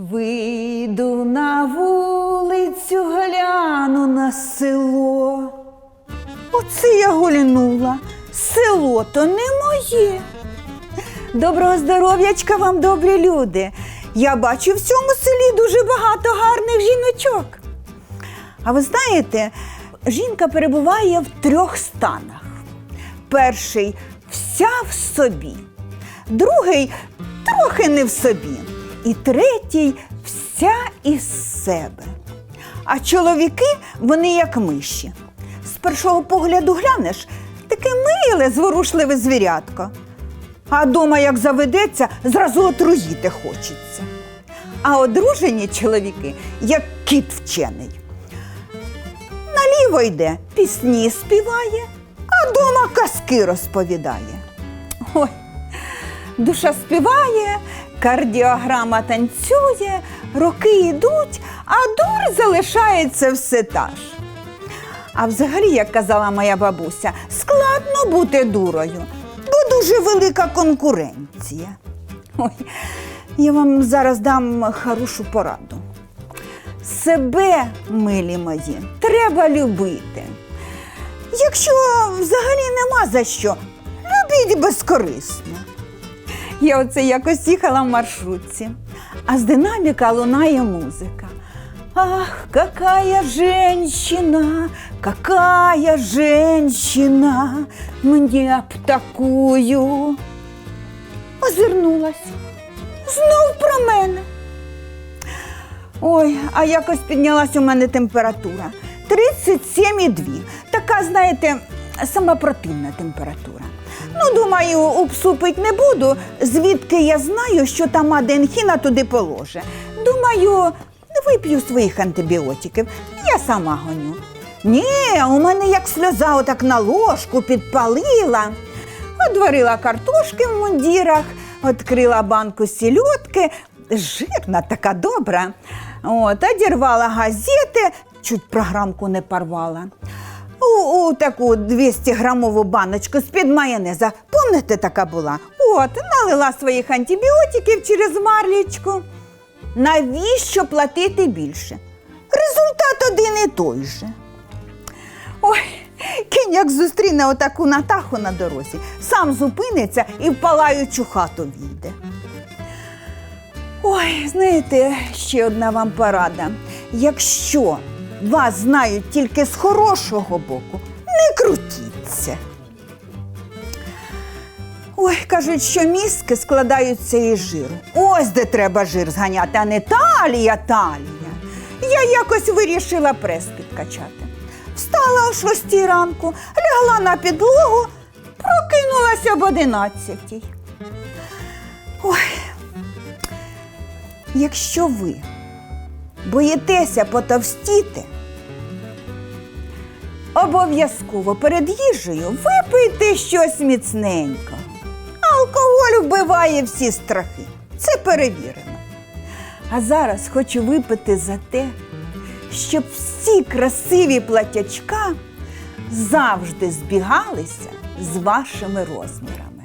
Вийду на вулицю, гляну на село. Оце я гульнула. Село то не моє. Доброго здоров'ячка вам, добрі люди. Я бачу в цьому селі дуже багато гарних жіночок. А ви знаєте, жінка перебуває в трьох станах. Перший вся в собі, другий трохи не в собі, і третій вся із себе. А чоловіки вони як миші. З першого погляду глянеш, таке миле, зворушливе звірятко. А дома, як заведеться, зразу отруїти хочеться. А одружені чоловіки, як кіт вчений. Наліво йде, пісні співає, а дома казки розповідає. Ой, душа співає, кардіограма танцює, роки йдуть, а дур залишається все та ж. А взагалі, як казала моя бабуся, складно бути дурою, бо дуже велика конкуренція. Ой, я вам зараз дам хорошу пораду. Себе, милі мої, треба любити. Якщо взагалі нема за що, любіть безкорисно. Я оце якось їхала в маршрутці, а з динаміка лунає музика. Ах, какая женщина, какая женщина, мне б такую. Озирнулась. Знов про мене. Ой, а якось піднялась у мене температура. 37,2. Така, знаєте, сама противна температура. Ну, думаю, обсупить не буду, звідки я знаю, що там аденхіна туди положе. Думаю, вип'ю своїх антибіотиків, я сама гоню. Ні, у мене як сльоза отак на ложку підпалила. Одварила картошки в мундірах, відкрила банку сільотки, жирна така добра. От, одірвала газети, чуть програмку не порвала. У, таку 200-грамову баночку з-під майонеза. Помните, така була? От, налила своїх антибіотиків через марлічку. Навіщо платити більше? Результат один і той же. Ой, кінь як зустріне отаку Натаху на дорозі, сам зупиниться і в палаючу хату війде. Ой, знаєте, ще одна вам порада. Якщо вас знають тільки з хорошого боку, не крутіться. Ой, кажуть, що мізки складаються із жиру. Ось де треба жир зганяти, а не талія, талія. Я якось вирішила прес підкачати. Встала о шостій ранку, лягла на підлогу, прокинулася об одинадцятій. Ой, якщо ви боїтеся потовстіти, обов'язково перед їжею випийте щось міцненького. Алкоголь вбиває всі страхи. Це перевірено. А зараз хочу випити за те, щоб всі красиві платячка завжди збігалися з вашими розмірами.